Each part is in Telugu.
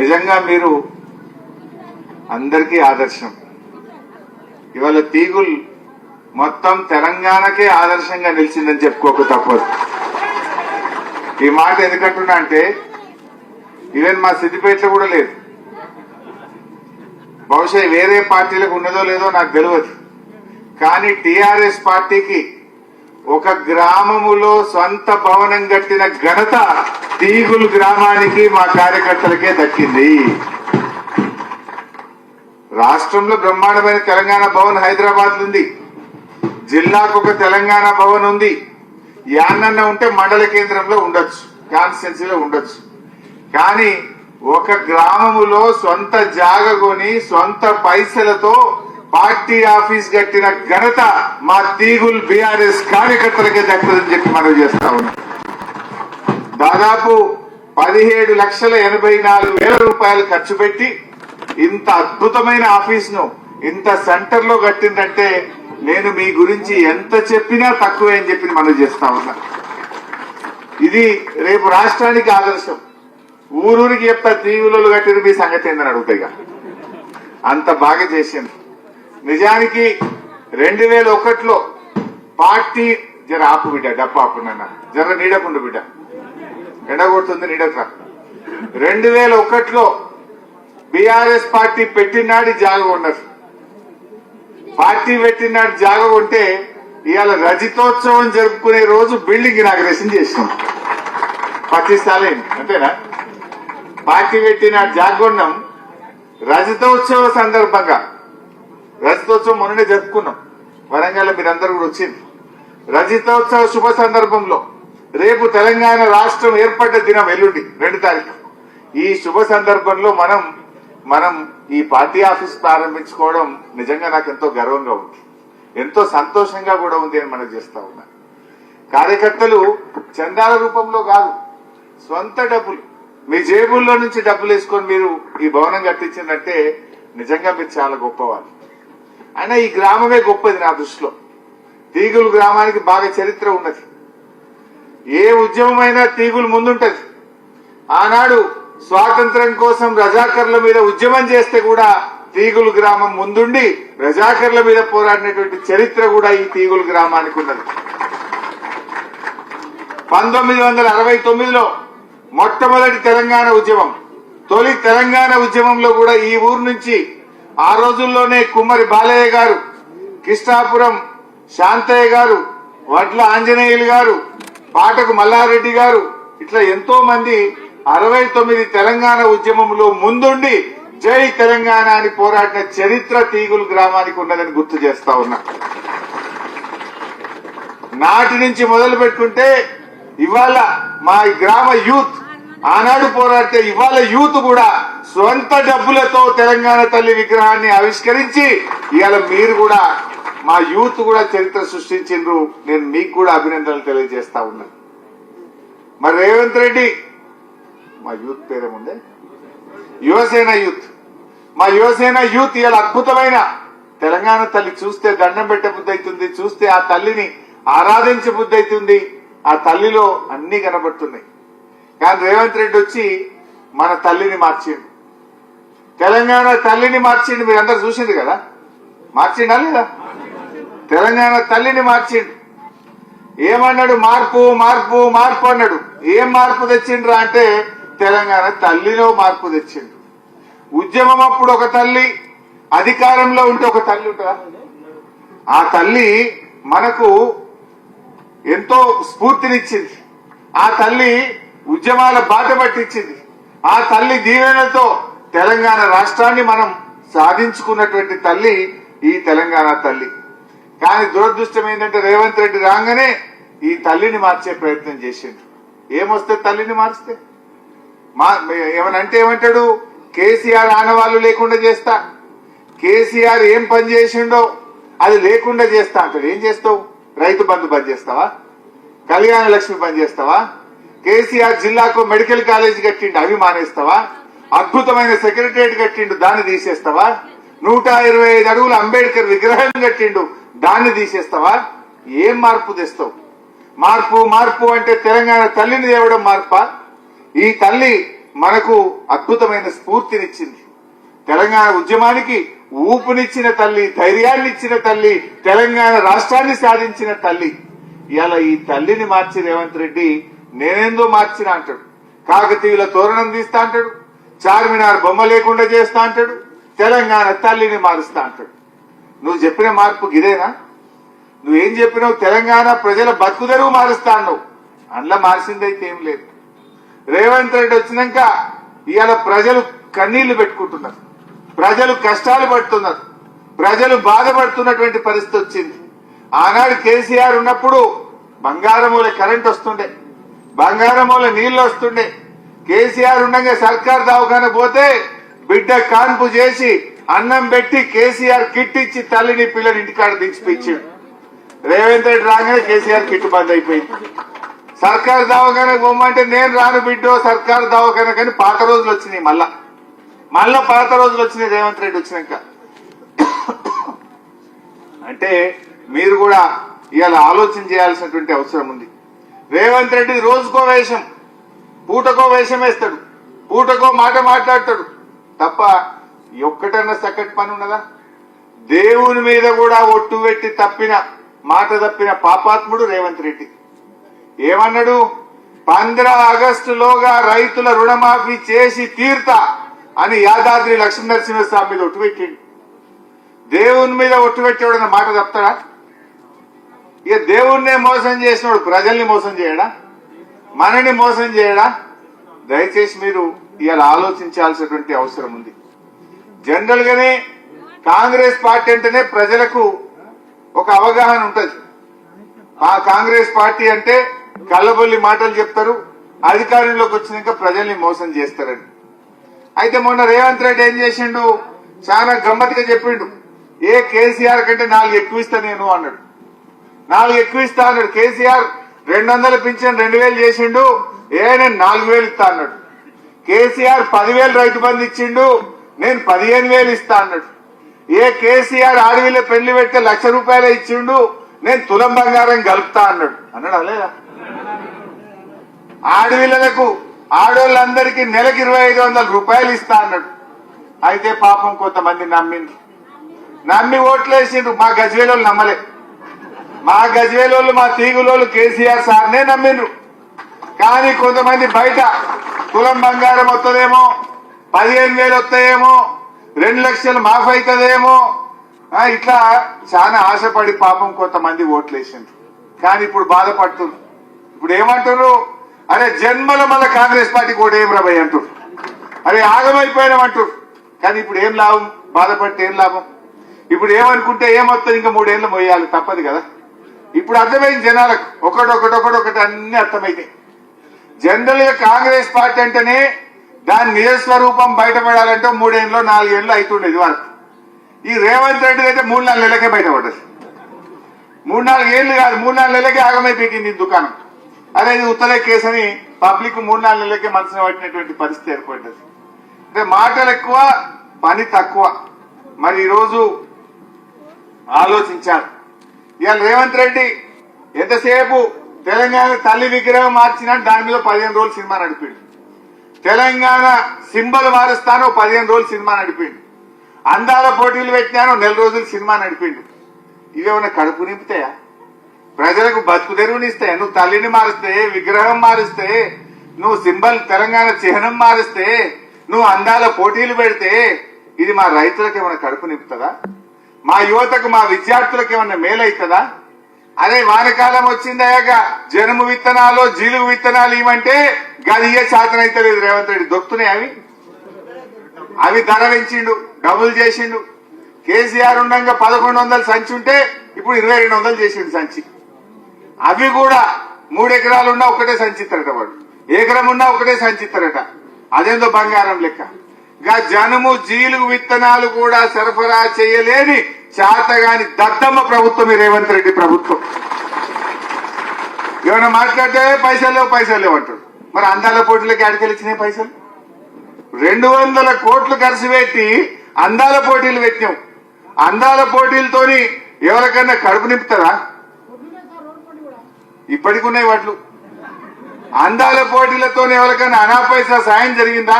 నిజంగా మీరు అందరికీ ఆదర్శం. ఇవాళ తీగుల్ మొత్తం తెలంగాణకే ఆదర్శంగా నిలిచిందని చెప్పుకోక తప్పదు. ఈ మాట ఎందుకంటున్నా అంటే ఈవెన్ మా సిద్దిపేటలో కూడా లేదు. బహుశా వేరే పార్టీలకు ఉన్నదో లేదో నాకు తెలియదు. కానీ టిఆర్ఎస్ పార్టీకి ఒక గ్రామములో సొంత భవనం కట్టిన ఘనత తీగులు గ్రామానికి మా కార్యకర్తలకే దక్కింది. రాష్ట్రంలో బ్రహ్మాండమైన తెలంగాణ భవన్ హైదరాబాద్ ఉంది. జిల్లాకు ఒక తెలంగాణ భవన్ ఉంది. యాన్నన్న ఉంటే మండల కేంద్రంలో ఉండొచ్చు కాన్స్టిట్యున్సీలో ఉండొచ్చు. కానీ ఒక గ్రామములో సొంత జాగ కొని సొంత పైసలతో పార్టీ ఆఫీస్ కట్టిన ఘనత మా తీగుల్ బీఆర్ఎస్ కార్యకర్తలకే దక్కుతుందని చెప్పి మనం చేస్తా ఉన్నాం. దాదాపు పదిహేడు లక్షల ఎనభై నాలుగు వేల రూపాయలు ఖర్చు పెట్టి ఇంత అద్భుతమైన ఆఫీస్ను ఇంత సెంటర్లో కట్టిందంటే నేను మీ గురించి ఎంత చెప్పినా తక్కువే అని చెప్పి మనం చేస్తా ఉన్నా. ఇది రేపు రాష్ట్రానికి ఆదర్శం. ఊరూరికి చెప్తా తీవులలో కట్టిన మీ సంగతి ఏందని అడుగుతాయిగా అంత బాగా చేసింది. నిజానికి రెండు వేల ఒకటిలో పార్టీ జర ఆపు బిడ్డ డప్ప ఆపు నాన్న జర నీడకుండు బిడ్డ. ఎండగొడుతుంది నీడక రెండు వేల ఒకటిలో బీఆర్ఎస్ పార్టీ పెట్టినాడు జాగ ఉన్నది పార్టీ పెట్టినాడు జాగ ఉంటే ఇవాళ రజితోత్సవం జరుపుకునే రోజు బిల్డింగ్ ఇనాగ్రేషన్ చేసినాం. పచ్చిస్తాలే అంతేనా? పార్టీ పెట్టినాడు జాగొన్నం రజతోత్సవ సందర్భంగా రజతోత్సవం మొన్ననే జరుపుకున్నాం. వరంగల్ మీరందరూ కూడా వచ్చింది రజతోత్సవ శుభ సందర్భంలో రేపు తెలంగాణ రాష్ట్రం ఏర్పడ్డ దినం ఎల్లుండి రెండు తారీఖు. ఈ శుభ సందర్భంలో మనం మనం ఈ పార్టీ ఆఫీస్ ప్రారంభించుకోవడం నిజంగా నాకు ఎంతో గర్వంగా ఉంది. ఎంతో సంతోషంగా కూడా ఉంది అని మనం చేస్తా ఉన్నా. కార్యకర్తలు చందాల రూపంలో కాదు సొంత డబ్బులు. మీ జేబుల్లో నుంచి డబ్బులు వేసుకొని మీరు ఈ భవనం కట్టించిందంటే నిజంగా మీరు చాలా గొప్పవాళ్ళు. అయినా ఈ గ్రామమే గొప్పది నా దృష్టిలో. తీగులు గ్రామానికి బాగా చరిత్ర ఉన్నది. ఏ ఉద్యమమైనా తీగులు ముందుంటది. ఆనాడు స్వాతంత్రం కోసం రజాకర్ల మీద ఉద్యమం చేస్తే కూడా తీగులు గ్రామం ముందుండి రజాకర్ల మీద పోరాడినటువంటి చరిత్ర కూడా ఈ తీగులు గ్రామానికి ఉన్నది. పంతొమ్మిది వందల అరవై తొమ్మిదిలో మొట్టమొదటి తెలంగాణ ఉద్యమం తొలి తెలంగాణ ఉద్యమంలో కూడా ఈ ఊరు నుంచి ఆ రోజుల్లోనే కుమ్మరి బాలయ్య గారు కృష్ణాపురం శాంతయ్య గారు వడ్ల ఆంజనేయులు గారు పాటకు మల్లారెడ్డి గారు ఇట్లా ఎంతో మంది అరవై తొమ్మిది తెలంగాణ ఉద్యమంలో ముందుండి జై తెలంగాణ అని పోరాడిన చరిత్ర తీగులు గ్రామానికి ఉన్నదని గుర్తు చేస్తా ఉన్నా. నాటి నుంచి మొదలు పెట్టుకుంటే ఇవాళ మా గ్రామ యూత్ ఆనాడు పోరాడితే ఇవాళ యూత్ కూడా సొంత డబ్బులతో తెలంగాణ తల్లి విగ్రహాన్ని ఆవిష్కరించి ఇవాళ మీరు కూడా మా యూత్ కూడా చరిత్ర సృష్టించిండ్రు. నేను మీకు కూడా అభినందనలు తెలియజేస్తా ఉన్నాను మరి రేవంత్ రెడ్డి మా యూత్ పేరేముండే యువసేన యూత్. మా యువసేన యూత్ ఇలా అద్భుతమైన తెలంగాణ తల్లి చూస్తే దండం పెట్టే బుద్ధి అవుతుంది చూస్తే ఆ తల్లిని ఆరాధించే బుద్ధి అవుతుంది. ఆ తల్లిలో అన్ని కనబడుతున్నాయి. కానీ రేవంత్ రెడ్డి వచ్చి మన తల్లిని మార్చిండు. తెలంగాణ తల్లిని మార్చిండు మీరు అందరు చూసిండు కదా? మార్చిండా లేదా? తెలంగాణ తల్లిని మార్చిండు. ఏమన్నాడు? మార్పు మార్పు మార్పు అన్నాడు. ఏం మార్పు తెచ్చిండ్రా అంటే తెలంగాణ తల్లిలో మార్పు తెచ్చిండు. ఉద్యమం అప్పుడు ఒక తల్లి అధికారంలో ఉంటే ఒక తల్లి ఉంటుందా? ఆ తల్లి మనకు ఎంతో స్ఫూర్తినిచ్చింది. ఆ తల్లి ఉద్యమాల బాట పట్టించింది. ఆ తల్లి దీవెనతో తెలంగాణ రాష్ట్రాన్ని మనం సాధించుకున్నటువంటి తల్లి ఈ తెలంగాణ తల్లి. కానీ దురదృష్టం ఏంటంటే రేవంత్ రెడ్డి రాగానే ఈ తల్లిని మార్చే ప్రయత్నం చేసిండు ఏమొస్తే తల్లిని మార్చితే? మా ఏమనంటే ఏమంటాడు? కేసీఆర్ ఆనవాళ్ళు లేకుండా చేస్తా. కేసీఆర్ ఏం పని చేసిండో అది లేకుండా చేస్తా అంటాడు. ఏం చేస్తావు? రైతు బంధు బంద్ చేస్తావా? కళ్యాణ లక్ష్మి పని చేస్తావా? కేసీఆర్ జిల్లాకు మెడికల్ కాలేజ్ కట్టిండు అవి మానేస్తావా? అద్భుతమైన సెక్రటరియట్ కట్టిండు దాన్ని తీసేస్తావా? నూట ఇరవై ఐదు అడుగుల అంబేద్కర్ విగ్రహం కట్టిండు దాన్ని తీసేస్తావా? ఏం మార్పు తెస్తావు? మార్పు మార్పు అంటే తెలంగాణ తల్లిని తేవడం మార్పా? ఈ తల్లి మనకు అద్భుతమైన స్ఫూర్తినిచ్చింది. తెలంగాణ ఉద్యమానికి ఊపునిచ్చిన తల్లి ధైర్యాన్ని ఇచ్చిన తల్లి తెలంగాణ రాష్ట్రాన్ని సాధించిన తల్లి. ఇలా ఈ తల్లిని మార్చి రేవంత్ రెడ్డి నేనేందో మార్చిన అంటాడు. కాకతీయుల తోరణం తీస్తా అంటాడు. చార్మినార్ బొమ్మ లేకుండా చేస్తా అంటాడు తెలంగాణ తల్లిని మారుస్తా అంటాడు. నువ్వు చెప్పిన మార్పు గిదేనా? నువ్వేం చెప్పినావు? తెలంగాణ ప్రజల బతుకుదరువు మారుస్తా అన్నావు. అందులో మార్చిందైతే ఏం లేదు. రేవంత్ రెడ్డి వచ్చినాక ఇవాళ ప్రజలు కన్నీళ్ళు పెట్టుకుంటున్నారు. ప్రజలు కష్టాలు పడుతున్నారు. ప్రజలు బాధపడుతున్నటువంటి పరిస్థితి వచ్చింది. ఆనాడు కేసీఆర్ ఉన్నప్పుడు బంగారమూల కరెంట్ వస్తుండే. బంగారమూల నీళ్ళు వస్తుండే. కేసీఆర్ ఉండగా సర్కార్ దవాఖాన పోతే బిడ్డ కాన్పు చేసి అన్నం పెట్టి కేసీఆర్ కిట్ ఇచ్చి తల్లిని పిల్లని ఇంటికాడ దించిపించాడు. రేవంత్ రెడ్డి రాగానే కేసీఆర్ కిట్ బంద్ అయిపోయింది. సర్కారు దవాఖాన పోమంటే నేను రాను బిడ్డో సర్కారు దవాఖాన కానీ పాత రోజులు వచ్చినాయి మళ్ళా. మళ్ళా పాత రోజులు వచ్చినాయి రేవంత్ రెడ్డి వచ్చినాక. అంటే మీరు కూడా ఇవాళ ఆలోచన చేయాల్సినటువంటి అవసరం ఉంది. రేవంత్ రెడ్డి రోజుకో వేషం. పూటకో వేషం వేస్తాడు. పూటకో మాట మాట్లాడతాడు. తప్ప ఒక్కటన్నా చక్కటి పని ఉన్నదా? దేవుని మీద కూడా ఒట్టు పెట్టి తప్పిన మాట తప్పిన పాపాత్ముడు రేవంత్ రెడ్డి. ఏమన్నాడు? పంద్ర ఆగస్టులోగా రైతుల రుణమాఫీ చేసి తీర్తా అని యాదాద్రి లక్ష్మీనరసింహస్వామి మీద ఒట్టు పెట్టిండు. దేవుని మీద ఒట్టు పెట్టేవాడన్న మాట చెప్తాడా ఇక దేవుణ్ణే మోసం చేసినోడు ప్రజల్ని మోసం చేయడా? మనని మోసం చేయడా? దయచేసి మీరు ఇవాళ ఆలోచించాల్సినటువంటి అవసరం ఉంది. జనరల్ గానే కాంగ్రెస్ పార్టీ అంటేనే ప్రజలకు ఒక అవగాహన ఉంటది. ఆ కాంగ్రెస్ పార్టీ అంటే కళ్ళబొల్లి మాటలు చెప్తారు అధికారంలోకి వచ్చినాక ప్రజల్ని మోసం చేస్తారని. అయితే మొన్న రేవంత్ రెడ్డి ఏం చేసిండు? చాలా గమ్మత్తుగా చెప్పిండు. ఏ కేసీఆర్ కంటే నాలుగు ఎక్కువ ఇస్తా నేను అన్నాడు. నాలుగు ఎక్కువ ఇస్తా అన్నాడు. కేసీఆర్ రెండు వందల పింఛన్ రెండు వేలు చేసిండు ఏ నేను నాలుగు వేలు ఇస్తా అన్నాడు. కేసీఆర్ పదివేలు రైతు బంధు ఇచ్చిండు నేను పదిహేను వేలు ఇస్తా అన్నాడు. ఏ కేసీఆర్ ఆడవిలో పెళ్ళి పెడితే లక్ష రూపాయలు ఇచ్చిండు నేను తులం బంగారం కలుపుతా అన్నాడు. అన్నాడు? అలేదా ఆడవిళ్ళకు ఆడోళ్ళందరికీ నెలకి ఇరవై ఐదు వందల రూపాయలు ఇస్తా అన్నాడు. అయితే పాపం కొంతమంది నమ్మిండ్రు. నమ్మి ఓట్లేసిండ్రు మా గజ్వేలోళ్ళు నమ్మలే. మా గజ్వేలోళ్ళు మా తీగులోళ్ళు కేసీఆర్ సార్నే నమ్మిండ్రు. కానీ కొంతమంది బయట కులం బంగారం వస్తుందేమో పదిహేను వేలు వస్తాయేమో రెండు లక్షలు మాఫ్ అవుతుందేమో ఇట్లా చాలా ఆశపడి పాపం కొంతమంది ఓట్లేసిండ్రు. కానీ ఇప్పుడు బాధపడుతున్నారు. ఇప్పుడు ఏమంటారు అరే జన్మల మళ్ళీ కాంగ్రెస్ పార్టీకి ఓటేం ఏం రాబోయ్ అంటారు అరే ఆగమైపోయినామంటారు కానీ ఇప్పుడు ఏం లాభం? బాధపడితే ఏం లాభం? ఇప్పుడు ఏమనుకుంటే ఏమొస్తుంది ఇంకా మూడేళ్ళు మోయాలి తప్పదు కదా. ఇప్పుడు అర్థమైంది జనాలకు. ఒకటొకటొకటొకటి ఒకటి ఒకటి అన్ని అర్థమైతాయి. జనరల్గా కాంగ్రెస్ పార్టీ అంటేనే దాని నిజ స్వరూపం బయటపడాలంటే మూడేళ్ళు నాలుగేళ్ళు అవుతుండేది వరకు ఈ రేవంత్ రెడ్డి అయితే మూడు నాలుగు నెలలకే బయటపడ్డది మూడు నాలుగు ఏళ్ళు కాదు మూడు నాలుగు నెలలకే ఆగమైపోయింది దుకాణం. అదే ఇది ఉత్తరే కేసు అని పబ్లిక్ మూడు నాలుగు నెలలకే మనసున పట్టినటువంటి పరిస్థితి ఏర్పడ్డది. అంటే మాటలు ఎక్కువ పని తక్కువ. మరి ఈరోజు ఆలోచించాలి. ఇవాళ రేవంత్ రెడ్డి ఎంతసేపు తెలంగాణ తల్లి విగ్రహం మార్చిన దాని మీద పదిహేను రోజులు సినిమా నడిపిండు. తెలంగాణ సింబల్ మారుస్తాను పదిహేను రోజులు సినిమా నడిపిండు. అందాల పోటీలు పెట్టినాను నెల రోజులు సినిమా నడిపిండు. ఇవేమన్నా కడుపు నింపుతాయా? ప్రజలకు బతుకు తెరువునిస్తాయా నువ్వు తల్లిని మారిస్తే విగ్రహం మారిస్తే నువ్వు సింబల్ తెలంగాణ చిహ్నం మారిస్తే నువ్వు అందాల పోటీలు పెడితే ఇది మా రైతులకు ఏమైనా కడుపు నింపుతుందా? మా యువతకు మా విద్యార్థులకు ఏమన్నా మేలైతుందా? అదే వానకాలం వచ్చిందయ్యాక జనుము విత్తనాలు జీలుగు విత్తనాలు ఇవ్వంటే గది ఏ శాతం అయితే లేదు రేవంత్ రెడ్డి. దొక్కుతున్నాయి అవి? అవి ధర పెంచిండు డబుల్ చేసిండు. కేసీఆర్ ఉండగా పదకొండు వందలు సంచి ఉంటే ఇప్పుడు ఇరవై రెండు వందలు చేసిండు సంచి. అవి కూడా మూడు ఎకరాలు ఉన్నా ఒకటే సంచిస్తారట వాడు. ఎకరం ఉన్నా ఒకటే సంచిస్తారట అదేందో బంగారం లెక్క. గా జనము జీలుగు విత్తనాలు కూడా సరఫరా చేయలేని చేతగాని దద్దమ్మ ప్రభుత్వం రేవంత్ రెడ్డి ప్రభుత్వం. ఏమైనా మాట్లాడితే పైసలు లేవు పైసలు లేవు అంటాడు. మరి అందాల పోటీలకి ఆడికెళ్ళి ఇచ్చినాయి పైసలు? రెండు వందల కోట్లు ఖర్చు పెట్టి అందాల పోటీలు పెట్టాం అందాల పోటీలతోని ఎవరికన్నా కడుపు నింపుతారా? ఇప్పటికి ఉన్నాయి వాట్లు. అందాల పోటీలతో ఎవరికైనా అనాపైసా సాయం జరిగిందా?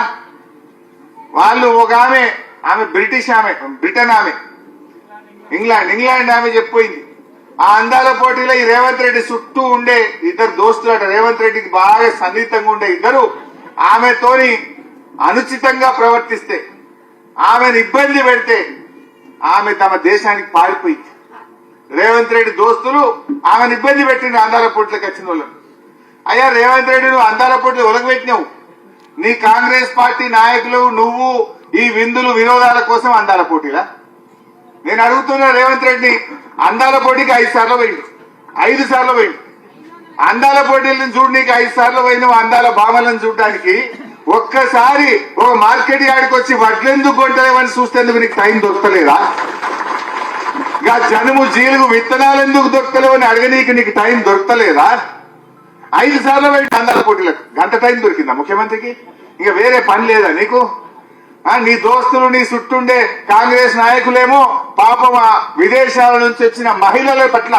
వాళ్ళు ఒక ఆమె ఆమె బ్రిటిష్ ఆమె బ్రిటన్ ఆమె. ఇంగ్లాండ్ ఇంగ్లాండ్ ఆమె చెప్పిపోయింది. ఆ అందాల పోటీలో ఈ రేవంత్ రెడ్డి చుట్టూ ఉండే ఇద్దరు దోస్తులు అట రేవంత్ రెడ్డికి బాగా సన్నిహితంగా ఉండే ఇద్దరు ఆమెతోని అనుచితంగా ప్రవర్తిస్తే ఆమెను ఇబ్బంది పెడితే ఆమె తమ దేశానికి పారిపోయింది. రేవంత్ రెడ్డి దోస్తులు ఆమెను ఇబ్బంది పెట్టింది అందాల పోటీలకు వచ్చిన వాళ్ళు అయ్యా రేవంత్ రెడ్డి నువ్వు అందాల పోటీలు ఒలగబెట్టినావు. నీ కాంగ్రెస్ పార్టీ నాయకులు నువ్వు ఈ విందులు వినోదాల కోసం అందాల పోటీలా? నేను అడుగుతున్నా రేవంత్ రెడ్డి అందాల పోటీకి ఐదు సార్లు పోయిండు. ఐదు సార్లు పోయిండు. అందాల పోటీలను చూడడానికి ఐదు సార్లు పోయిన అందాల భామలను చూడడానికి. ఒక్కసారి ఒక మార్కెట్ యార్డ్కి వచ్చి వడ్లెందుకు కొంటలేవని చూస్తేందుకు నీకు టైం దొరకలేదా? ఇంకా జనుము జీలుగు విత్తనాలు ఎందుకు దొరకలేవని అడగనీకి నీకు టైం దొరకలేదా? ఐదు సార్లు పోయి అందాల పోటీలకు. గంట టైం దొరికిందా ముఖ్యమంత్రికి? ఇంకా వేరే పని లేదా నీకు? నీ దోస్తులు నీ చుట్టుండే కాంగ్రెస్ నాయకులేమో పాపం విదేశాల నుంచి వచ్చిన మహిళల పట్ల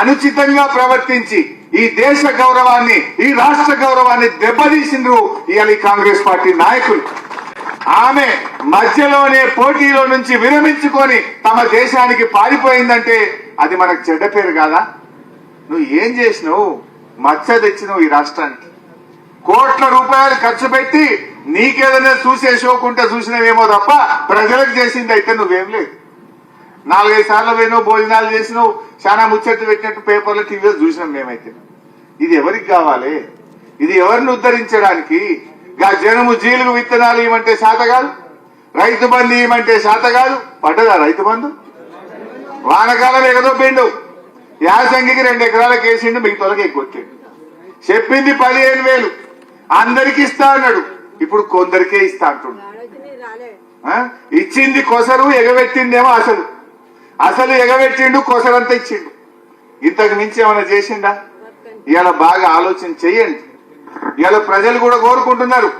అనుచితంగా ప్రవర్తించి ఈ దేశ గౌరవాన్ని ఈ రాష్ట్ర గౌరవాన్ని దెబ్బతీసిండ్రు ఇవాళ కాంగ్రెస్ పార్టీ నాయకులు. ఆమె మధ్యలోనే పోటీలో నుంచి విరమించుకొని తమ దేశానికి పారిపోయిందంటే అది మనకు చెడ్డ పేరు కాదా? నువ్వు ఏం చేసినావు? మచ్చ తెచ్చినావు ఈ రాష్ట్రానికి. కోట్ల రూపాయలు ఖర్చు పెట్టి నీకేదైనా చూసే షోకుంటే చూసినవేమో తప్ప ప్రజలకు చేసింది అయితే నువ్వేం లేదు. నాలుగైదు సార్లు పోయినావు భోజనాలు చేసినావు చాలా ముచ్చట్లు పెట్టినట్టు పేపర్లు టీవీలో చూసినాం మేమైతే. ఇది ఎవరికి కావాలి? ఇది ఎవరిని ఉద్ధరించడానికి? గా జనము జీలుగు విత్తనాలు ఇవ్వమంటే శాత కాదు? రైతు బంధు ఇవ్వమంటే శాత కాదు? పడ్డదా రైతు బంధు? వానకాలం ఎగదొబ్బిండు. యాసంగికి రెండు ఎకరాలకు కేసిండు మిగతాలకు ఎగ్గొట్టిండు చెప్పింది పదిహేను వేలు. అందరికి ఇస్తా అన్నాడు. ఇప్పుడు కొందరికే ఇస్తా అంటుండు. ఆ? ఇచ్చింది కొసరు ఎగబెట్టిందేమో అసలు. అసలు ఎగబెట్టిండు కొసరంతా ఇచ్చిండు. ఇంతకు మించి ఏమైనా చేసిండా? ఇవాళ బాగా ఆలోచన చెయ్యండి ఇవాళ ప్రజలు కూడా కోరుకుంటున్నారు.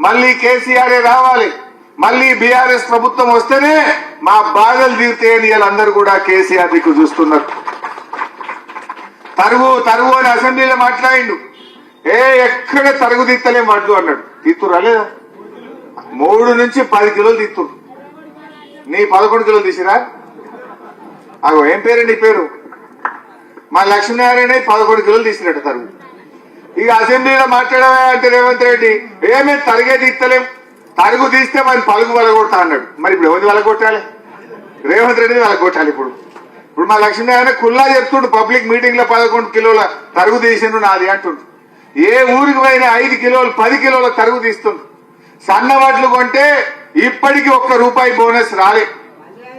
మళ్ళీ కేసీఆర్ రావాలి. మళ్ళీ బీఆర్ఎస్ ప్రభుత్వం వస్తేనే మా బాధలు తీరుతాయని వీళ్ళందరూ కూడా కేసీఆర్ దిక్కు చూస్తున్నారు. తరుగు తరుగు అని అసెంబ్లీలో మాట్లాడిండు. ఏ ఎక్కడ తరుగు తీస్తలే వడ్లు అన్నాడు. తీస్తురా లేదా? మూడు నుంచి పది కిలోలు తీస్తు నీ పదకొండు కిలోలు తీసిరా? అగో ఏం పేరు నీ పేరు? మా లక్ష్మీనారాయణ పదకొండు కిలోలు తీసినట్టు తరుగు. ఇక అసెంబ్లీలో మాట్లాడమే అంటే రేవంత్ రెడ్డి? ఏమే తరిగే తీస్తలేం తరుగు తీస్తే మరి పలుగు వలగొడతా అన్నాడు. మరి ఇప్పుడు ఎవరిని వలగొట్టాలి? రేవంత్ రెడ్డిని వలగొట్టాలి ఇప్పుడు. ఇప్పుడు మా లక్ష్మీనారాయణ కుల్లా చెప్తుండు పబ్లిక్ మీటింగ్లో పదకొండు కిలోల తరుగు తీసిండు నాది అంటుండు. ఏ ఊరికి పోయినా ఐదు కిలోలు పది కిలోల తరుగు తీస్తుండు. సన్న వడ్లు కొంటే ఇప్పటికి ఒక్క రూపాయి బోనస్ రాలే.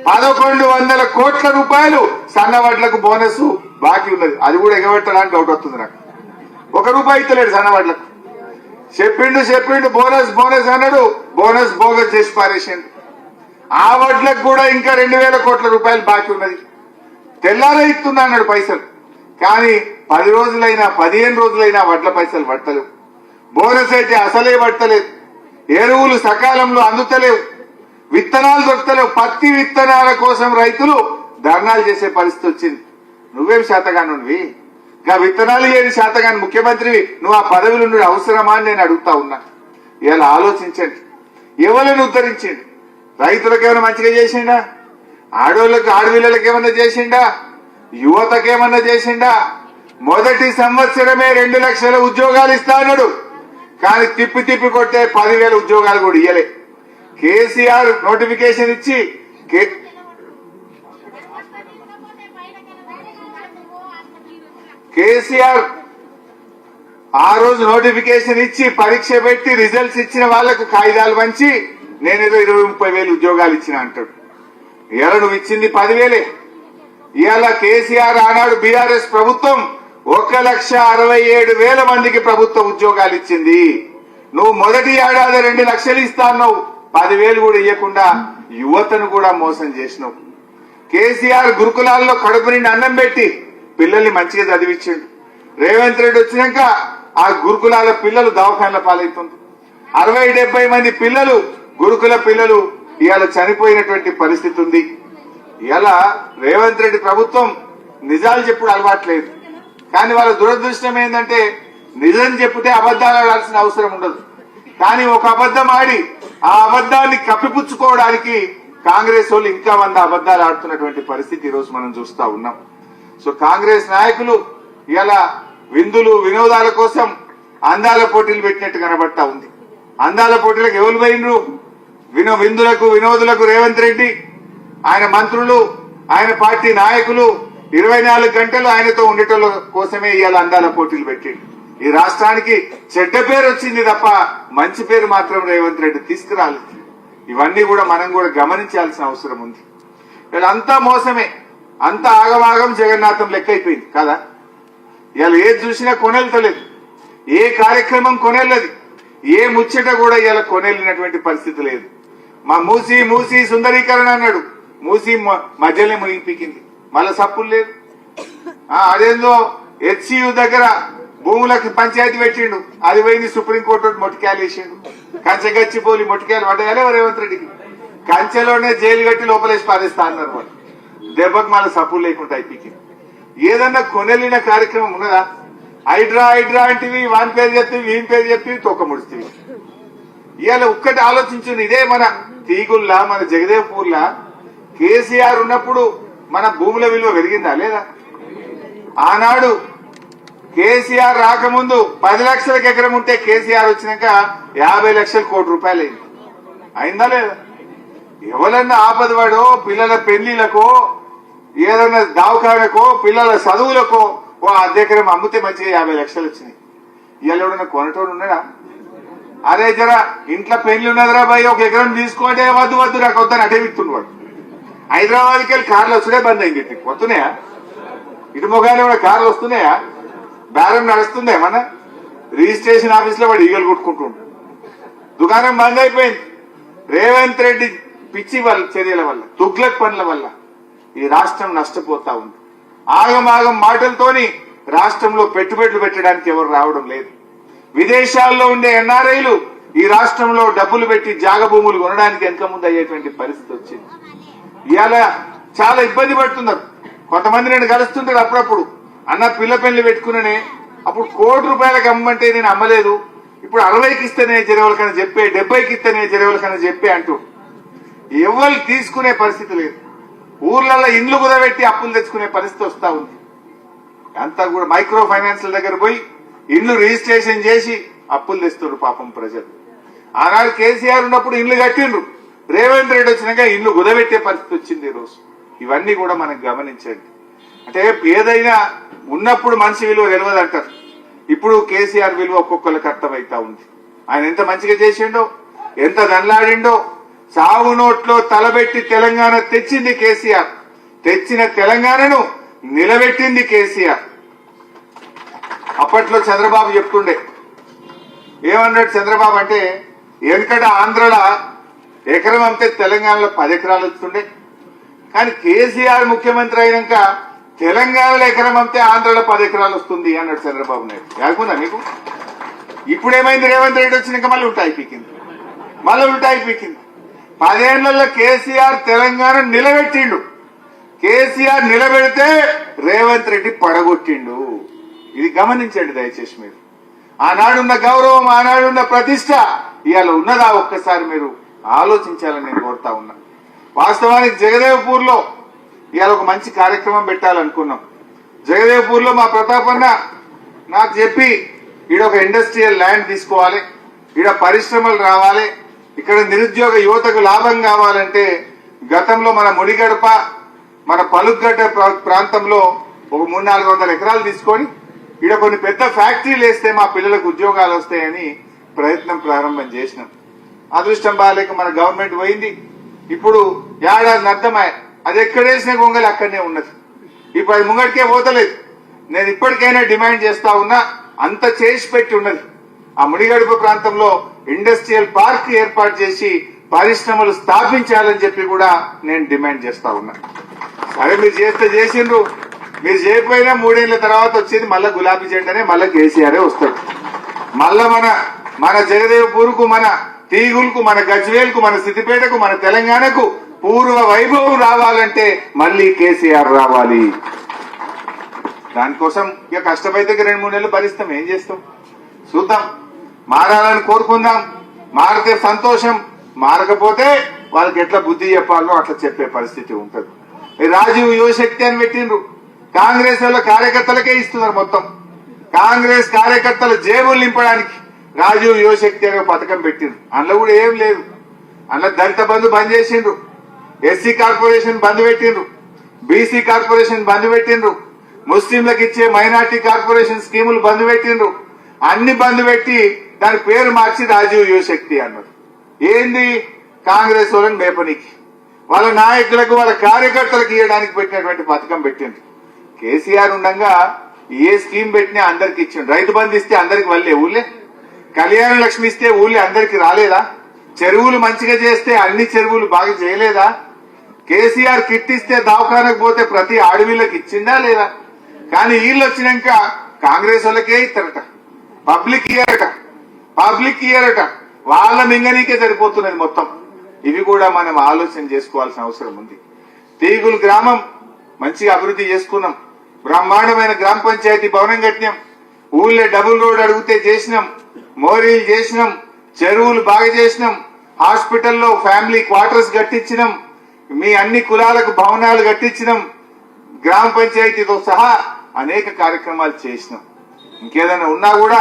పదకొండు వందల కోట్ల రూపాయలు సన్నవట్లకు బోనస్ బాకీ ఉన్నది. అది కూడా ఎగబెట్టడానికి డౌట్ వస్తుంది నాకు. ఒక రూపాయి ఇస్తలేడు సన్నవట్లకు చెప్పిండు చెప్పిండు బోనస్ బోనస్ అన్నాడు. బోనస్ బోగస్ చేసి పారేసిండు. ఆ వడ్లకు కూడా ఇంకా రెండు వేల కోట్ల రూపాయలు బాకీ ఉన్నది. తెల్లారే ఇస్తున్నా అన్నాడు పైసలు. కానీ పది రోజులైనా పదిహేను రోజులైనా వడ్ల పైసలు పడతలేవు బోనస్ అయితే అసలే పడతలేదు ఎరువులు సకాలంలో అందుతలేవు. విత్తనాలు దొరకలేవు పత్తి విత్తనాల కోసం రైతులు ధర్నాలు చేసే పరిస్థితి వచ్చింది. నువ్వేం శాతగానువి ఇంకా విత్తనాలు ఏది శాతగాని? ముఖ్యమంత్రివి నువ్వు ఆ పదవిలో నుండి అవసరమా అని నేను అడుగుతా ఉన్నా. ఇలా ఆలోచించండి. ఎవరిని ఉద్ధరించండి? రైతులకు ఏమైనా మంచిగా చేసిండా? ఆడోళ్ళకి ఆడపిల్లలకి ఏమన్నా చేసిండా? యువతకేమన్నా చేసిండా? మొదటి సంవత్సరమే రెండు లక్షల ఉద్యోగాలు ఇస్తా అన్నాడు. కానీ తిప్పి తిప్పి కొట్టే పదివేల ఉద్యోగాలు కూడా ఇయ్యలే. కేసీఆర్ నోటిఫికేషన్ ఇచ్చి కేసీఆర్ ఆ రోజు నోటిఫికేషన్ ఇచ్చి పరీక్ష పెట్టి రిజల్ట్స్ ఇచ్చిన వాళ్ళకు కాగితాలు పంచి నేనేదో ఇరవై ముప్పై వేలు ఉద్యోగాలు ఇచ్చిన అంటాడు. ఇవాళ నువ్వు ఇచ్చింది పదివేలే. ఇవాళ కేసీఆర్ ఆనాడు బీఆర్ఎస్ ప్రభుత్వం ఒక లక్ష అరవై ఏడు వేల మందికి ప్రభుత్వ ఉద్యోగాలు ఇచ్చింది. నువ్వు మొదటి ఏడాది రెండు లక్షలు ఇస్తా అన్నావు. పదివేలు కూడా ఇవ్వకుండా యువతను కూడా మోసం చేసినావు. కేసీఆర్ గురుకులాల్లో కడుపు నిండి అన్నం పెట్టి పిల్లల్ని మంచిగా చదివించిండు. రేవంత్ రెడ్డి వచ్చినాక ఆ గురుకులాల పిల్లలు దవాఖాన్ల పాలవుతుంది అరవై డెబ్బై మంది పిల్లలు గురుకుల పిల్లలు ఇవాళ చనిపోయినటువంటి పరిస్థితి ఉంది. ఇలా రేవంత్ రెడ్డి ప్రభుత్వం నిజాలు చెప్పుడు అలవాట్లేదు కానీ వాళ్ళ దురదృష్టం ఏంటంటే నిజం చెప్తే అబద్ధాలు ఆడాల్సిన అవసరం ఉండదు. కానీ ఒక అబద్ధం ఆడి ఆ అబద్దాన్ని కప్పిపుచ్చుకోవడానికి కాంగ్రెస్ వాళ్ళు ఇంకా వంద అబద్ధాలు ఆడుతున్నటువంటి పరిస్థితి ఈరోజు రోజు మనం చూస్తా ఉన్నాం. సో కాంగ్రెస్ నాయకులు ఇలా విందులు వినోదాల కోసం అందాల పోటీలు పెట్టినట్టు కనబడతా ఉంది. అందాల పోటీలకు ఎవరు పోయినరు? వినో విందులకు వినోదులకు రేవంత్ రెడ్డి ఆయన మంత్రులు ఆయన పార్టీ నాయకులు ఇరవై నాలుగు గంటలు ఆయనతో ఉండేటోళ్ళ కోసమే ఇవాళ అందాల పోటీలు పెట్టింది ఈ రాష్ట్రానికి చెడ్డ పేరు వచ్చింది తప్ప మంచి పేరు మాత్రం రేవంత్ రెడ్డి తీసుకురాలేదు. ఇవన్నీ కూడా మనం కూడా గమనించాల్సిన అవసరం ఉంది. వీళ్ళంతా మోసమే. అంత ఆగమాగం జగన్నాథం లెక్క అయిపోయింది కదా? ఇవాళ ఏది చూసినా కొనెళ్తలేదు. ఏ కార్యక్రమం కొనెళ్ళది. ఏ ముచ్చట కూడా ఇవాళ కొనెళ్ళినటువంటి పరిస్థితి లేదు. మా మూసి మూసి సుందరీకరణ అన్నాడు. మూసి మ- మధ్యలో మునిగిపికింది మళ్ళా సప్పులు లేదు అదేందో హెచ్సియు దగ్గర భూములకు పంచాయతీ పెట్టిండు. అది పోయింది సుప్రీంకోర్టు మొట్టికాయలు వేసిండు. కంచె గచ్చిపోలి మొట్టికాయలు పడ్డాయలే రేవంత్ రెడ్డికి. కంచెలోనే జైలు కట్టి లోపలేసి పారేస్తా అన్నారు వాళ్ళు దెబ్బకు మళ్ళీ సప్పులు లేకుండా అయిపోయింది. ఏదన్నా కొనెలిన కార్యక్రమం ఉన్నదా? హైడ్రా హైడ్రా అంటివి వాని పేరు చెప్తే వీని పేరు చెప్పి తొక్క ముడిచివి ఇవాళ ఒక్కటి ఆలోచించింది ఇదే మన తీగుల్లా మన జగదేవ్పూర్లా కేసీఆర్ ఉన్నప్పుడు మన భూముల విలువ పెరిగిందా లేదా? ఆనాడు కేసీఆర్ రాకముందు పది లక్షలకు ఎకరం ఉంటే కేసీఆర్ వచ్చినాక యాభై లక్షల కోటి రూపాయలు అయింది. అయిందా లేదా? ఎవరన్నా ఆపదవాడో పిల్లల పెళ్ళిలకో ఏదన్నా దావకానకో పిల్లల చదువులకో ఓ అర్ధ ఎకరం అమ్మితే మంచిగా యాభై లక్షలు వచ్చినాయి. ఇవాళ ఎవడన్నా కొనటోడు ఉన్నాడా? అరే జరా ఇంట్లో పెళ్ళి ఉన్నదిరా భయ్ ఒక ఎకరం తీసుకోండి వద్దు వద్దు నాకు వద్దని అటే విత్తుండవాడు హైదరాబాద్కి వెళ్ళి కార్లు వచ్చుడే బంద్ అయింది ఇటు. వస్తున్నాయా? ఇటు మొగానే కూడా కార్లు వస్తున్నాయా? బేరం నడుస్తుందే మన? రిజిస్ట్రేషన్ ఆఫీస్లో వాడు ఈగలు కొట్టుకుంటుండే దుకాణం బంద్ అయిపోయింది. రేవంత్ రెడ్డి పిచ్చి వల్ల చర్యల వల్ల తుగ్లక్ పనుల వల్ల ఈ రాష్ట్రం నష్టపోతా ఉంది. ఆగమాగం మాటలతోని రాష్ట్రంలో పెట్టుబడులు పెట్టడానికి ఎవరు రావడం లేదు. విదేశాల్లో ఉండే ఎన్ఆర్ఐలు ఈ రాష్ట్రంలో డబ్బులు పెట్టి జాగ భూములు కొనడానికి వెనక ముందు అయ్యేటువంటి పరిస్థితి వచ్చింది. ఇవాళ చాలా ఇబ్బంది పడుతున్నారు. కొంతమంది నేను కలుస్తుంటారు అప్పుడప్పుడు అన్న పిల్ల పెళ్ళి పెట్టుకున్నానే అప్పుడు కోటి రూపాయలకు అమ్మంటే నేను అమ్మలేదు. ఇప్పుడు అరవైకి ఇస్తేనే జరవలకని చెప్పే డెబ్బైకి ఇస్తేనే జరవలకని చెప్పే అంటూ. ఎవరు తీసుకునే పరిస్థితి లేదు. ఊర్లలో ఇండ్లు కుదబెట్టి అప్పులు తెచ్చుకునే పరిస్థితి వస్తా ఉంది. అంతా కూడా మైక్రో ఫైనాన్స్ల దగ్గర పోయి ఇల్లు రిజిస్ట్రేషన్ చేసి అప్పులు తెస్తున్నారు పాపం ప్రజలు. ఆనాడు కేసీఆర్ ఉన్నప్పుడు ఇల్లు కట్టిండ్రు. రేవంత్ రెడ్డి వచ్చినాక ఇల్లు కుదబెట్టే పరిస్థితి వచ్చింది ఈరోజు రోజు. ఇవన్నీ కూడా మనం గమనించండి. అంటే ఏదైనా ఉన్నప్పుడు మనిషి విలువ తెలియదు అంటారు. ఇప్పుడు కేసీఆర్ విలువ ఒక్కొక్కరికి అర్థమైతా ఉంది. ఆయన ఎంత మంచిగా చేసిండో ఎంత దండలాడిండో సాగు నోట్లో తలబెట్టి తెలంగాణ తెచ్చింది కేసీఆర్. తెచ్చిన తెలంగాణను నిలబెట్టింది కేసీఆర్. అప్పట్లో చంద్రబాబు చెప్తుండే. ఏమన్నాడు చంద్రబాబు అంటే వెనకట ఆంధ్రల ఎకరం అమ్మితే తెలంగాణలో పది ఎకరాలు వస్తుండే కానీ కేసీఆర్ ముఖ్యమంత్రి అయినాక తెలంగాణలో ఎకరం అమ్మితే ఆంధ్రలో పది ఎకరాలు వస్తుంది అన్నాడు చంద్రబాబు నాయుడు. యాకున్నా నీకు ఇప్పుడేమైంది రేవంత్ రెడ్డి వచ్చినాక మళ్ళీ ఉంటాయి పీకింది మళ్ళీ ఉంటాయి పీకింది పదేళ్ళలో కేసీఆర్ తెలంగాణ నిలబెట్టిండు. కేసీఆర్ నిలబెడితే రేవంత్ రెడ్డి పడగొట్టిండు. ఇది గమనించండి దయచేసి మీరు. ఆనాడున్న గౌరవం ఆనాడున్న ప్రతిష్ట ఇవాళ ఉన్నదా ఒక్కసారి మీరు ఆలోచించాలని నేను కోరుతా ఉన్నా. వాస్తవానికి జగదేవ్పూర్లో ఇవాళ ఒక మంచి కార్యక్రమం పెట్టాలనుకున్నాం. జగదేవ్పూర్లో మా ప్రతాపన్న నాకు చెప్పి ఈడ ఒక ఇండస్ట్రియల్ ల్యాండ్ తీసుకోవాలి ఈడ పరిశ్రమలు రావాలి ఇక్కడ నిరుద్యోగ యువతకు లాభం కావాలంటే గతంలో మన ముడిగడప మన పలుగడ్డ ప్రా- ప్రాంతంలో ఒక మూడు నాలుగు వందల ఎకరాలు తీసుకొని ఈడ కొన్ని పెద్ద ఫ్యాక్టరీలు వేస్తే మా పిల్లలకు ఉద్యోగాలు వస్తాయని ప్రయత్నం ప్రారంభం చేసినాం. అదృష్టం బాగాలేక మన గవర్నమెంట్ పోయింది. ఇప్పుడు ఏడాది అర్థమాయ అది ఎక్కడేసిన గొంగలి అక్కడనే ఉన్నది. ఇప్పుడు అది ముంగడికే పోతలేదు. నేను ఇప్పటికైనా డిమాండ్ చేస్తా ఉన్నా అంత చేసి పెట్టి ఉన్నది. ఆ ముడిగడుపు ప్రాంతంలో ఇండస్ట్రియల్ పార్క్ ఏర్పాటు చేసి పరిశ్రమలు స్థాపించాలని చెప్పి కూడా నేను డిమాండ్ చేస్తా ఉన్నా. సరే మీరు చేస్తే చేసిండ్రు. మీరు చేయకపోయినా మూడేళ్ళ తర్వాత వచ్చేది మళ్ళా గులాబీ జెండానే మళ్ళీ కేసీఆరే వస్తాడు. మళ్ళా మన మన జగదేవ్పూర్కు మన తీగులకు మన గజ్వేల్కు మన సిద్దిపేటకు మన తెలంగాణకు పూర్వ వైభవం రావాలంటే మళ్ళీ కేసీఆర్ రావాలి. దానికోసం ఇక కష్టమైతే రెండు మూడు నెలలు భరిస్తాం ఏం చేస్తాం? చూద్దాం. మారాలని కోరుకుందాం. మారితే సంతోషం. మారకపోతే వాళ్ళకి ఎట్లా బుద్ధి చెప్పాలో అట్లా చెప్పే పరిస్థితి ఉంటుంది. రాజీవ్ యువశక్తి అని పెట్టిండ్రు. కాంగ్రెస్ వాళ్ళ కార్యకర్తలకే ఇస్తున్నారు మొత్తం. కాంగ్రెస్ కార్యకర్తల జేబులు నింపడానికి రాజీవ్ యువశక్తి అనే పథకం పెట్టిండ్రు. అందులో కూడా ఏం లేదు. అందులో దళిత బంధు బంద్ చేసిండ్రు. ఎస్సీ కార్పొరేషన్ బంద్ పెట్టిండ్రు. బీసీ కార్పొరేషన్ బంద్ పెట్టిండ్రు. ముస్లింలకు ఇచ్చే మైనార్టీ కార్పొరేషన్ స్కీములు బంద్ పెట్టిండ్రు. అన్ని బంద్ పెట్టి దాని పేరు మార్చి రాజీవ్ యువశక్తి అన్నారు. ఏంది? కాంగ్రెస్ వాళ్ళని మేపనికి వాళ్ళ నాయకులకు వాళ్ళ కార్యకర్తలకు ఇవ్వడానికి పెట్టినటువంటి పథకం పెట్టింది కేసీఆర్ ఉండగా ఏ స్కీమ్ పెట్టినా అందరికి ఇచ్చిండు. రైతు బంధు ఇస్తే అందరికి వల్లే ఊళ్ళే. కళ్యాణ లక్ష్మి ఇస్తే ఊళ్ళే అందరికి రాలేదా? చెరువులు మంచిగా చేస్తే అన్ని చెరువులు బాగా చేయలేదా? కేసీఆర్ కిట్ ఇస్తే దవాఖానకు పోతే ప్రతి ఆడవిళ్ళకి ఇచ్చిందా లేదా? కానీ వీళ్ళు వచ్చినాక కాంగ్రెస్ వాళ్ళకే ఇస్తారట. పబ్లిక్ ఇయ్యారట. పబ్లిక్ ఇయ్యారట. వాళ్ళ మింగనీకే సరిపోతున్నది మొత్తం. ఇవి కూడా మనం ఆలోచన చేసుకోవాల్సిన అవసరం ఉంది. తీగులు గ్రామం మంచిగా అభివృద్ధి చేసుకున్నాం. బ్రహ్మాండమైన గ్రామ పంచాయతీ భవనం కట్టినాం. ఊళ్ళో డబుల్ రోడ్ అడిగితే చేసినాం. మోరీలు చేసినాం. చెరువులు బాగా చేసినాం. హాస్పిటల్లో ఫ్యామిలీ క్వార్టర్స్ కట్టించినాం. మీ అన్ని కులాలకు భవనాలు కట్టించినాం. గ్రామ పంచాయతీతో సహా అనేక కార్యక్రమాలు చేసినాం. ఇంకేదైనా ఉన్నా కూడా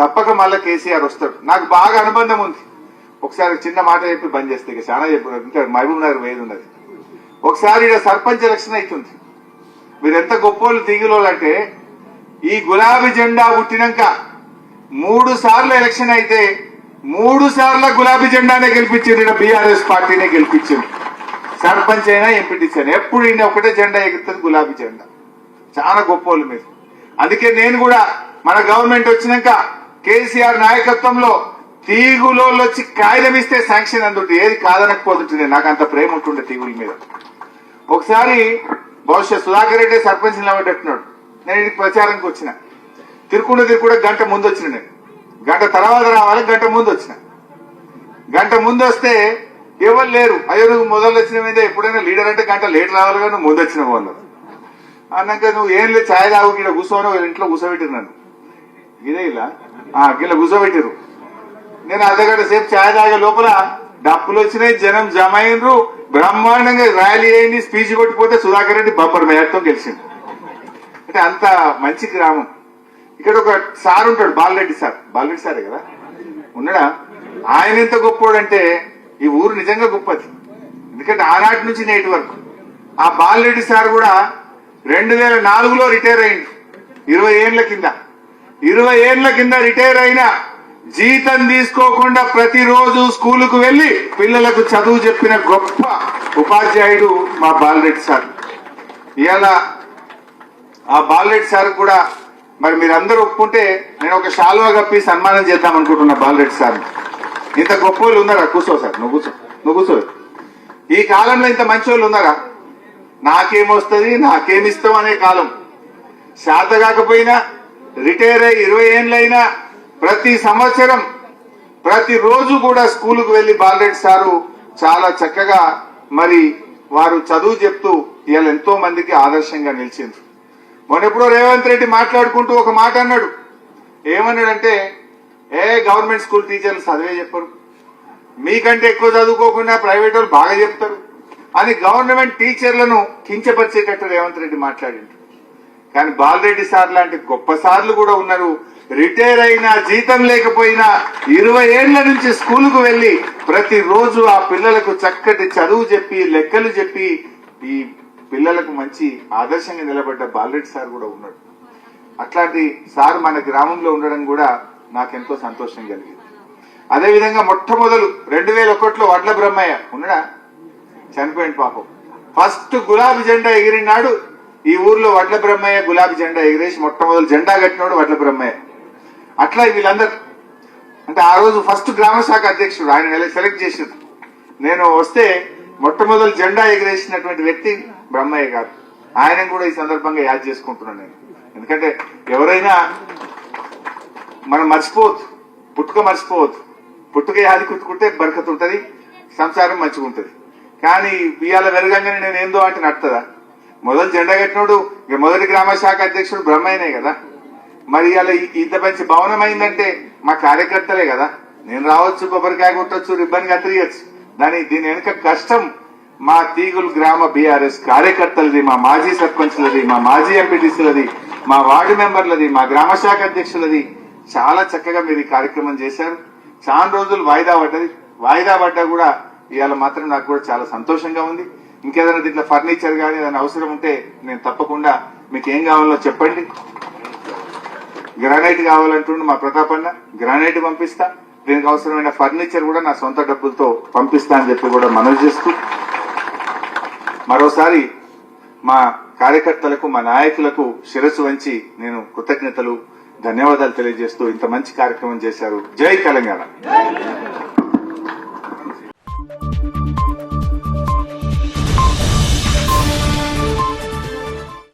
తప్పక మళ్ళా కేసీఆర్ వస్తాడు. నాకు బాగా అనుబంధం ఉంది. ఒకసారి చిన్న మాట చెప్పి బంద్ చేస్తే ఇక చాలా చెప్పారు ఇంకా మహబూబ్ నగర్ వేది ఉన్నది ఒకసారి ఇక్కడ సర్పంచ్ ఎలక్షన్ అవుతుంది మీరు ఎంత గొప్పోళ్ళు దిగులోళ్ళు అంటే ఈ గులాబీ జెండా పుట్టినాక మూడు సార్లు ఎలక్షన్ అయితే మూడు సార్లు గులాబీ జెండానే గెలిపించింది బీఆర్ఎస్ పార్టీనే గెలిపించింది సర్పంచ్ అయినా ఎంపీటీసీ అయినా ఎప్పుడు ఈయన ఒకటే జెండా ఎగురుతుంది గులాబీ జెండా. చాలా గొప్పోళ్ళు మీరు. అందుకే నేను కూడా మన గవర్నమెంట్ వచ్చినాక కేసీఆర్ నాయకత్వంలో తీగులో వచ్చి కాగితం ఇస్తే శాంక్షన్ అందుంటే ఏది కాదనకపోతుంటుంది నాకు అంత ప్రేమ ఉంటుండే తీగుల మీద. ఒకసారి బహుశా సుధాకర్ రెడ్డి సర్పంచ్ నిలబెట్టున్నాడు నేను ఇది ప్రచారంకి వచ్చిన. తిరుకుండా తిరుకుండా గంట ముందు వచ్చిన నేను. గంట తర్వాత రావాలి గంట ముందు వచ్చిన గంట ముందు వస్తే ఎవరు లేరు. అయ్యో నువ్వు మొదలు వచ్చిన మీద ఎప్పుడైనా లీడర్ అంటే గంట లేట్ రావాలి కానీ నువ్వు ముందు వచ్చిన వాళ్ళు. అన్నాక నువ్వు ఏం లేదు ఛాయ్ తాగు ఇక్కడ కూర్చోని ఇంట్లో కూర్చోబెట్టిరు నన్ను. ఇదే ఇలా? గిల్ల కూర్చోబెట్టిరు. నేను అర్ధగంట సేపు ఛాయ్ తాగే లోపల డప్పులు వచ్చినాయి జనం జమ అయినరు. బ్రహ్మాండంగా ర్యాలీ అయింది స్పీచ్ కొట్టిపోతే సుధాకర్ రెడ్డి బంపర్ మేయర్తో గెలిచింది అంటే అంత మంచి గ్రామం. ఇక్కడ ఒక సార్ ఉంటాడు బాలరెడ్డి సార్. బాలరెడ్డి సారే కదా? ఉన్నాడా? ఆయన ఎంత గొప్పోడంటే ఈ ఊరు నిజంగా గొప్పది. ఎందుకంటే ఆనాటి నుంచి నేటి వరకు. ఆ బాలరెడ్డి సార్ కూడా రెండు వేల నాలుగులో రిటైర్ అయింది ఇరవై ఏండ్ల కింద. ఇరవై ఏండ్ల కింద రిటైర్ అయినా జీతం తీసుకోకుండా ప్రతిరోజు స్కూలుకు వెళ్ళి పిల్లలకు చదువు చెప్పిన గొప్ప ఉపాధ్యాయుడు మా బాలరెడ్డి సార్. ఇవాళ ఆ బాలరెడ్డి సార్ కూడా మరి మీరందరూ ఒప్పుకుంటే నేను ఒక శాలువా కప్పి సన్మానం చేద్దాం అనుకుంటున్నా బాలరెడ్డి సార్. ఇంత గొప్ప వాళ్ళు ఉన్నారా? కూర్చో సార్ నువ్వు కూర్చో నువ్వు కూర్చో. ఈ కాలంలో ఇంత మంచి వాళ్ళు ఉన్నారా? నాకేమొస్తుంది నాకేమిస్తాం అనే కాలం. శాత కాకపోయినా రిటైర్ అయ్యి ఇరవై ఏళ్ళైనా ప్రతి సంవత్సరం ప్రతి రోజు కూడా స్కూలుకు వెళ్ళి బాలరెడ్డి సారు చాలా చక్కగా మరి వారు చదువు చెప్తూ ఇవాళ ఎంతో మందికి ఆదర్శంగా నిలిచింది మొన్నెప్పుడో రేవంత్ రెడ్డి మాట్లాడుకుంటూ ఒక మాట అన్నాడు. ఏమన్నాడంటే ఏ గవర్నమెంట్ స్కూల్ టీచర్లు చదివే చెప్పరు. మీకంటే ఎక్కువ చదువుకోకుండా ప్రైవేట్ వాళ్ళు బాగా చెప్తారు అని గవర్నమెంట్ టీచర్లను కించపరిచేటట్టు రేవంత్ రెడ్డి మాట్లాడిండు. కానీ బాలరెడ్డి సార్ లాంటి గొప్ప సార్లు కూడా ఉన్నారు. రిటైర్ అయినా జీతం లేకపోయినా ఇరవై ఏళ్ళ నుంచి స్కూలుకు వెళ్ళి ప్రతిరోజు ఆ పిల్లలకు చక్కటి చదువు చెప్పి లెక్కలు చెప్పి ఈ పిల్లలకు మంచి ఆదర్శంగా నిలబడ్డ బాలరెడ్డి సార్ కూడా ఉన్నాడు. అట్లాంటి సార్ మన గ్రామంలో ఉండడం కూడా నాకెంతో సంతోషం కలిగింది. అదే విధంగా మొట్టమొదలు రెండు వేల ఒకటిలో వడ్ల బ్రహ్మయ్య ఉన్నాడా? చనిపోయింది పాపం. ఫస్ట్ గులాబీ జెండా ఎగిరినాడు. ఈ ఊర్లో వడ్ల బ్రహ్మయ్య గులాబీ జెండా ఎగిరేసి మొట్టమొదలు జెండా కట్టినాడు వడ్ల బ్రహ్మయ్య. అట్లా వీళ్ళందరు. అంటే ఆ రోజు ఫస్ట్ గ్రామ శాఖ అధ్యక్షుడు ఆయన సెలెక్ట్ చేసారు నేను వస్తే మొట్టమొదటి జెండా ఎగిరేసినటువంటి వ్యక్తి బ్రహ్మయ్య గారు. ఆయన కూడా ఈ సందర్భంగా యాద్ చేసుకుంటున్నాను నేను. ఎందుకంటే ఎవరైనా మనం మర్చిపోవద్దు. పుట్టుక మర్చిపోవద్దు. పుట్టుక యాది కుట్టుకుంటే బరకత ఉంటుంది సంసారం మంచిగా ఉంటుంది. కానీ ఇవాళ వెలగంగానే నేను ఏందో అంటే నడుతుందా? మొదలు జెండా కట్టినోడు మొదటి గ్రామ శాఖ అధ్యక్షుడు బ్రహ్మయ్యనే కదా? మరి ఇలా ఇంత మంచి భవనం అయిందంటే మా కార్యకర్తలే కదా. నేను రావచ్చు కొబ్బరికాయ కొట్టచ్చు రిబ్బన్ కత్తిరియచ్చు. దాని దీని వెనుక కష్టం మా తీగులు గ్రామ బీఆర్ఎస్ కార్యకర్తలది మా మాజీ సర్పంచ్లది మా మాజీ ఎంపీటీసీలది మా వార్డు మెంబర్లది మా గ్రామ శాఖ అధ్యక్షులది. చాలా చక్కగా మీరు ఈ కార్యక్రమం చేశారు. చాలా రోజులు వాయిదా పడ్డది. వాయిదా పడ్డా కూడా ఇవాళ మాత్రం నాకు కూడా చాలా సంతోషంగా ఉంది. ఇంకేదైనా దీంట్లో ఫర్నిచర్ కానీ ఏదైనా అవసరం ఉంటే నేను తప్పకుండా మీకు ఏం కావాలో చెప్పండి. గ్రానైట్ కావాలంటుండే మా ప్రతాపన్న గ్రానైట్ పంపిస్తా. దీనికి అవసరమైన ఫర్నిచర్ కూడా నా సొంత డబ్బులతో పంపిస్తా అని చెప్పి కూడా మనవి చేస్తూ. మరోసారి మా కార్యకర్తలకు మా నాయకులకు శిరస్సు వంచి నేను కృతజ్ఞతలు ధన్యవాదాలు తెలియజేస్తూ ఇంత మంచి కార్యక్రమం చేశారు. జై తెలంగాణ.